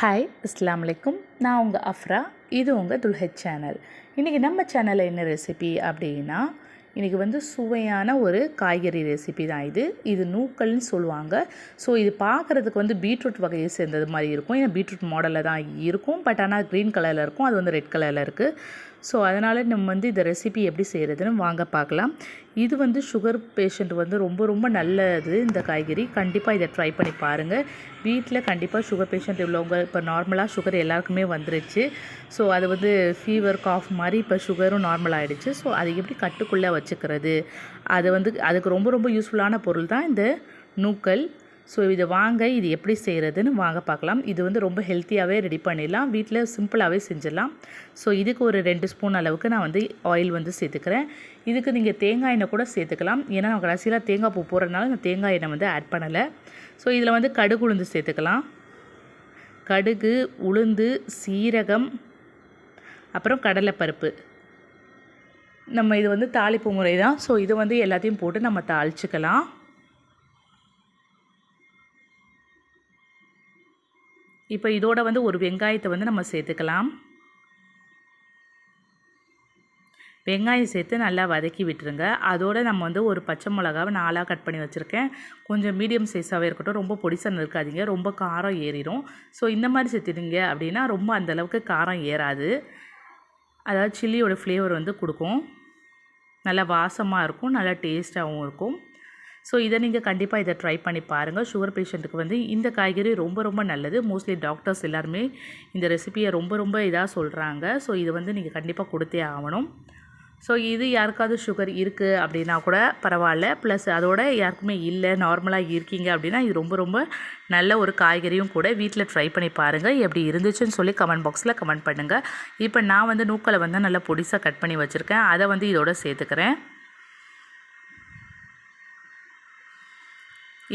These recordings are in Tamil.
ஹாய் இஸ்லாம் அலைக்கும். நான் உங்கள் அஃப்ரா இது உங்கள் துல்ஹெட் சேனல். இன்றைக்கி நம்ம சேனலில் என்ன ரெசிபி அப்படின்னா இன்றைக்கி வந்து சுவையான ஒரு காய்கறி ரெசிபி தான் இது. இது நூக்கள்னு சொல்லுவாங்க. ஸோ இது பார்க்குறதுக்கு வந்து பீட்ரூட் வகையை சேர்ந்தது மாதிரி இருக்கும். ஏன்னா பீட்ரூட் மாடலில் தான் இருக்கும். பட் ஆனால் க்ரீன் கலரில் இருக்கும். அது வந்து ரெட் கலரில் இருக்குது ஸோ அதனால் நம்ம வந்து இந்த ரெசிபி எப்படி செய்கிறதுன்னு வாங்க பார்க்கலாம். இது வந்து சுகர் பேஷண்ட் வந்து ரொம்ப ரொம்ப நல்லது இந்த காய்கறி. கண்டிப்பாக இதை ட்ரை பண்ணி பாருங்கள் வீட்டில் கண்டிப்பாக சுகர் பேஷண்ட் உள்ளவங்க இப்போ நார்மலாக சுகர் எல்லாருக்குமே வந்துருச்சு. ஸோ அது வந்து ஃபீவர் காஃப் மாதிரி இப்போ சுகரும் நார்மல் ஆகிடுச்சு ஸோ அதை எப்படி கட்டுக்குள்ளே வச்சுக்கிறது? அது வந்து அதுக்கு ரொம்ப ரொம்ப யூஸ்ஃபுல்லான பொருள் தான் இந்த நூக்கல். ஸோ இதை வாங்க இது எப்படி செய்கிறதுன்னு வாங்க பார்க்கலாம். இது வந்து ரொம்ப ஹெல்த்தியாகவே ரெடி பண்ணிடலாம். வீட்டில் சிம்பிளாகவே செஞ்சிடலாம். ஸோ இதுக்கு ஒரு ரெண்டு ஸ்பூன் அளவுக்கு நான் வந்து ஆயில் வந்து சேர்த்துக்கிறேன். இதுக்கு நீங்கள் தேங்காய் எண்ணெய் கூட சேர்த்துக்கலாம். ஏன்னா நான் கடைசியில் தேங்காய் பூ போடுறதுனால நான் தேங்காய் எண்ணெய் வந்து ஆட் பண்ணலை. ஸோ இதில் வந்து கடுகு உளுந்து சேர்த்துக்கலாம். கடுகு உளுந்து சீரகம் அப்புறம் கடலைப்பருப்பு. நம்ம இது வந்து தாளிப்பு முறை தான். ஸோ இது வந்து எல்லாத்தையும் போட்டு நம்ம தாளிச்சுக்கலாம். இப்போ இதோட வந்து ஒரு வெங்காயத்தை வந்து நம்ம சேர்த்துக்கலாம். வெங்காயம் சேர்த்து நல்லா வதக்கி விட்டுருங்க. அதோடு நம்ம வந்து ஒரு பச்சை மிளகாவை நாலாக கட் பண்ணி வச்சுருக்கேன். கொஞ்சம் மீடியம் சைஸாகவே இருக்கட்டும் ரொம்ப பொடிசன் இருக்காதிங்க ரொம்ப காரம் ஏறிடும் ஸோ இந்த மாதிரி சேர்த்துட்டீங்க அப்படின்னா ரொம்ப அந்தளவுக்கு காரம் ஏறாது. அதாவது சில்லியோட ஃப்ளேவர் வந்து கொடுக்கும். நல்லா வாசமாக இருக்கும் நல்லா டேஸ்ட்டாகவும் இருக்கும். ஸோ இதை நீங்கள் கண்டிப்பாக இதை ட்ரை பண்ணி பாருங்கள் சுகர் பேஷண்ட்டுக்கு வந்து இந்த காய்கறி ரொம்ப ரொம்ப நல்லது. மோஸ்ட்லி டாக்டர்ஸ் எல்லாருமே இந்த ரெசிபியை ரொம்ப ரொம்ப இதாக சொல்கிறாங்க ஸோ இதை வந்து நீங்கள் கண்டிப்பாக கொடுத்தே ஆகணும். ஸோ இது யாருக்காவது சுகர் இருக்குது அப்படின்னா கூட பரவாயில்ல. ப்ளஸ் அதோட யாருக்குமே இல்லை நார்மலாக இருக்கீங்க அப்படின்னா இது ரொம்ப ரொம்ப நல்ல ஒரு காய்கறியும் கூட வீட்டில் ட்ரை பண்ணி பாருங்கள் எப்படி இருந்துச்சுன்னு சொல்லி கமெண்ட் பாக்ஸில் கமெண்ட் பண்ணுங்கள் இப்போ நான் வந்து நூக்களை வந்து நல்லா பொடிசாக கட் பண்ணி வச்சுருக்கேன். அதை வந்து இதோட சேர்த்துக்கிறேன்.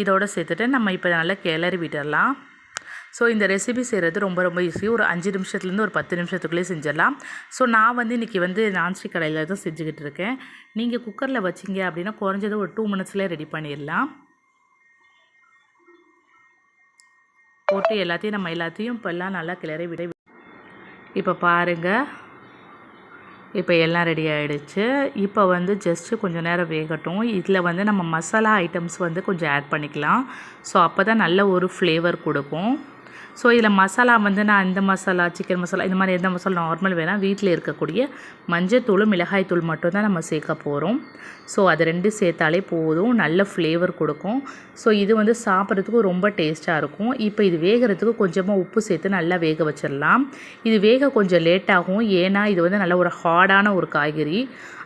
இதோடு சேர்த்துட்டு நம்ம இப்போ நல்லா கிளறி விட்டுடலாம். ஸோ இந்த ரெசிபி செய்கிறது ரொம்ப ரொம்ப ஈஸி ஒரு அஞ்சு நிமிஷத்துலேருந்து ஒரு பத்து நிமிஷத்துக்குள்ளேயே செஞ்சிடலாம். ஸோ நான் வந்து இன்றைக்கி வந்து நான்ஸ்டிக் கடையில் தான் செஞ்சுக்கிட்டு இருக்கேன். நீங்கள் குக்கரில் வச்சிங்க அப்படின்னா குறைஞ்சது ஒரு டூ மினிட்ஸ்லேயே ரெடி பண்ணிடலாம். போட்டு எல்லாத்தையும் நம்ம எல்லாத்தையும் இப்போல்லாம் நல்லா கிளறி விட இப்போ பாருங்கள் இப்போ எல்லாம் ரெடி ஆகிடுச்சு இப்போ வந்து ஜஸ்ட்டு கொஞ்சம் நேரம் வேகட்டும். இதில் வந்து நம்ம மசாலா ஐட்டம்ஸ் வந்து கொஞ்சம் ஆட் பண்ணிக்கலாம். ஸோ அப்போ தான் நல்ல ஒரு ஃப்ளேவர் கொடுக்கும். ஸோ இதில் மசாலா வந்து நான் இந்த மசாலா சிக்கன் மசாலா இந்த மாதிரி எந்த மசாலா நார்மல் வேணால் வீட்டில் இருக்கக்கூடிய மஞ்சத்தூள் மிளகாய்த்தூள் மட்டும்தான் நம்ம சேர்க்க போகிறோம் ஸோ அது ரெண்டு சேர்த்தாலே போதும். நல்ல ஃப்ளேவர் கொடுக்கும். ஸோ இது வந்து சாப்பிட்றதுக்கு ரொம்ப டேஸ்ட்டாக இருக்கும். இப்போ இது வேகிறதுக்கு கொஞ்சமாக உப்பு சேர்த்து நல்லா வேக வச்சிடலாம். இது வேக கொஞ்சம் லேட் ஆகும். ஏன்னா இது வந்து நல்ல ஒரு ஹார்டான ஒரு காய்கறி.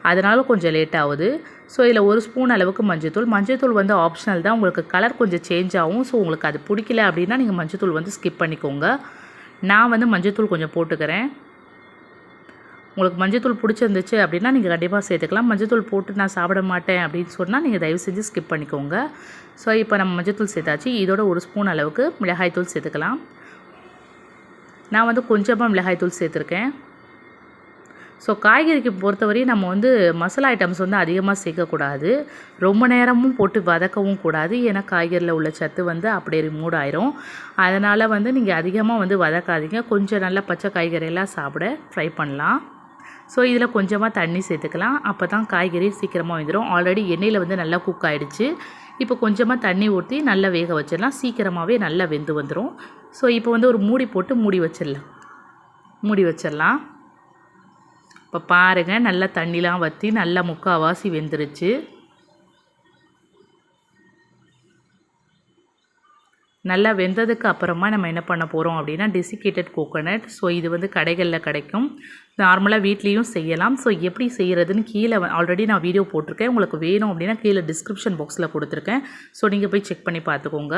அதனால் கொஞ்சம் லேட் ஆகுது. ஸோ இதில் ஒரு ஸ்பூன் அளவுக்கு மஞ்சத்தூள். மஞ்சத்தூள் வந்து ஆப்ஷனல் தான். உங்களுக்கு கலர் கொஞ்சம் சேஞ்ச் ஆகும். ஸோ உங்களுக்கு அது பிடிக்கல அப்படின்னா நீங்கள் மஞ்சத்தூள் வந்து ஸ்கிப் பண்ணிக்கோங்க. நான் வந்து மஞ்சத்தூள் கொஞ்சம் போட்டுக்கிறேன். உங்களுக்கு மஞ்சத்தூள் பிடிச்சிருந்துச்சு அப்படின்னா நீங்கள் கண்டிப்பாக சேர்த்துக்கலாம். மஞ்சத்தூள் போட்டு நான் சாப்பிட மாட்டேன் அப்படின்னு சொன்னால் நீங்கள் தயவு செஞ்சு ஸ்கிப் பண்ணிக்கோங்க. ஸோ இப்போ நம்ம மஞ்சத்தூள் சேர்த்தாச்சு. இதோட ஒரு ஸ்பூன் அளவுக்கு மிளகாய்த்தூள் சேர்த்துக்கலாம். நான் வந்து கொஞ்சமாக மிளகாய்த்தூள் சேர்த்துருக்கேன். ஸோ காய்கறிக்கு பொறுத்தவரையும் நம்ம வந்து மசாலா ஐட்டம்ஸ் வந்து அதிகமாக சேர்க்கக்கூடாது. ரொம்ப நேரமும் போட்டு வதக்கவும் கூடாது. ஏன்னா காய்கறியில் உள்ள சத்து வந்து அப்படியே ரிமூவ் ஆயிரும். அதனால் வந்து நீங்கள் அதிகமாக வந்து வதக்காதீங்க. கொஞ்சம் நல்லா பச்சை காய்கறியெல்லாம் சாப்பிட ட்ரை பண்ணலாம். ஸோ இதில் கொஞ்சமாக தண்ணி சேர்த்துக்கலாம். அப்போ தான் காய்கறி சீக்கிரமாக வந்துடும் ஆல்ரெடி எண்ணெயில் வந்து நல்லா குக் ஆகிடுச்சு இப்போ கொஞ்சமாக தண்ணி ஊற்றி நல்லா வேக வச்சிடலாம். சீக்கிரமாகவே நல்லா வெந்து வந்துடும் ஸோ இப்போ வந்து ஒரு மூடி போட்டு மூடி வச்சிடலாம். மூடி வச்சிடலாம். இப்போ பாருங்கள் நல்லா தண்ணிலாம் வற்றி நல்லா முக்கால்வாசி வெந்துருச்சு. நல்லா வெந்ததுக்கு அப்புறமா நம்ம என்ன பண்ண போகிறோம் அப்படின்னா டெசிகேட்டட் கோகோனட் ஸோ இது வந்து கடைகளில் கிடைக்கும். நார்மலாக வீட்லேயும் செய்யலாம். ஸோ எப்படி செய்கிறதுன்னு கீழே ஆல்ரெடி நான் வீடியோ போட்டிருக்கேன். உங்களுக்கு வேணும் அப்படின்னா கீழே டிஸ்கிரிப்ஷன் பாக்ஸில் கொடுத்துருக்கேன். ஸோ நீங்கள் போய் செக் பண்ணி பார்த்துக்கோங்க.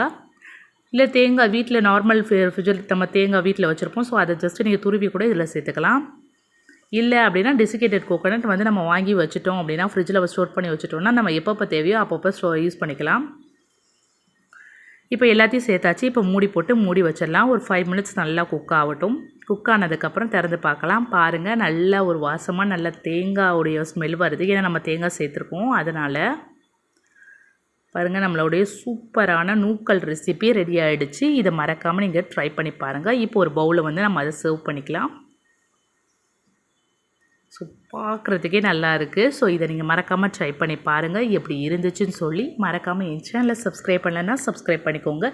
இல்லை தேங்காய் வீட்டில் நார்மல் ஃப்ரிட்ஜில் நம்ம தேங்காய் வீட்டில் வச்சுருப்போம். ஸோ அதை ஜஸ்ட்டு நீங்கள் துருவி கூட இதில் சேர்த்துக்கலாம். இல்லை அப்படின்னா டெசிகேட்டட் கோகோனட் வந்து நம்ம வாங்கி வச்சுட்டோம் அப்படின்னா ஃப்ரிட்ஜில் ஸ்டோர் பண்ணி வச்சுட்டோம்னா நம்ம எப்பப்போ தேவையோ அப்பப்போ ஸ்டோ யூஸ் பண்ணிக்கலாம். இப்போ எல்லாத்தையும் சேர்த்தாச்சு. இப்போ மூடி போட்டு மூடி வச்சிடலாம். ஒரு ஃபைவ் மினிட்ஸ் நல்லா குக் ஆகட்டும். குக் ஆனதுக்கப்புறம் திறந்து பார்க்கலாம். பாருங்கள் நல்லா ஒரு வாசமாக நல்ல தேங்காவுடைய ஸ்மெல் வருது. ஏன்னா நம்ம தேங்காய் சேர்த்துருக்கோம். அதனால் பாருங்கள் நம்மளுடைய சூப்பரான நூக்கல் ரெசிபி ரெடி ஆகிடுச்சு இதை மறக்காமல் நீங்கள் ட்ரை பண்ணி பாருங்கள் இப்போ ஒரு பவுலில் வந்து நம்ம அதை சர்வ் பண்ணிக்கலாம். ஸோ பார்க்குறதுக்கே நல்லா இருக்குது ஸோ இதை நீங்கள் மறக்காமல் ட்ரை பண்ணி பாருங்கள் எப்படி இருந்துச்சுன்னு சொல்லி மறக்காமல் என் சேனலை சப்ஸ்கிரைப் பண்ணலைன்னா சப்ஸ்கிரைப் பண்ணிக்கோங்க.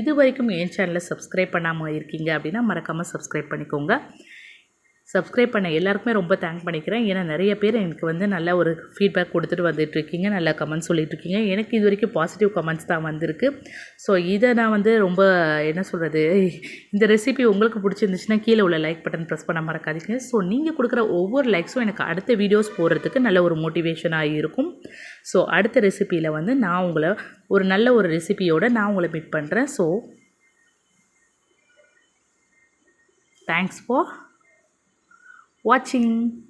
இது வரைக்கும் என் சேனலை சப்ஸ்கிரைப் பண்ணாமல் இருக்கீங்க அப்படின்னா மறக்காமல் சப்ஸ்கிரைப் பண்ணிக்கோங்க. சப்ஸ்கிரைப் பண்ண எல்லாருக்குமே ரொம்ப தேங்க் பண்ணிக்கிறேன். ஏன்னா நிறைய பேர் எனக்கு வந்து நல்ல ஒரு ஃபீட்பேக் கொடுத்துட்டு வந்துட்டுருக்கீங்க. நல்ல கமெண்ட்ஸ் சொல்லிட்டுருக்கீங்க. எனக்கு இது வரைக்கும் பாசிட்டிவ் கமெண்ட்ஸ் தான் வந்திருக்கு. ஸோ இதை நான் வந்து ரொம்ப என்ன சொல்கிறது இந்த ரெசிபி உங்களுக்கு பிடிச்சிருந்துச்சுன்னா கீழே உள்ள லைக் பட்டன் ப்ரெஸ் பண்ண மறக்காதீங்க. ஸோ நீங்கள் கொடுக்குற ஒவ்வொரு லைக்ஸும் எனக்கு அடுத்த வீடியோஸ் போடுறதுக்கு நல்ல ஒரு மோட்டிவேஷனாக இருக்கும். ஸோ அடுத்த ரெசிப்பியில் வந்து நான் உங்களை ஒரு நல்ல ஒரு ரெசிபியோடு நான் உங்களை மீட் பண்ணுறேன் ஸோ தேங்க்ஸ் ஃபார் watching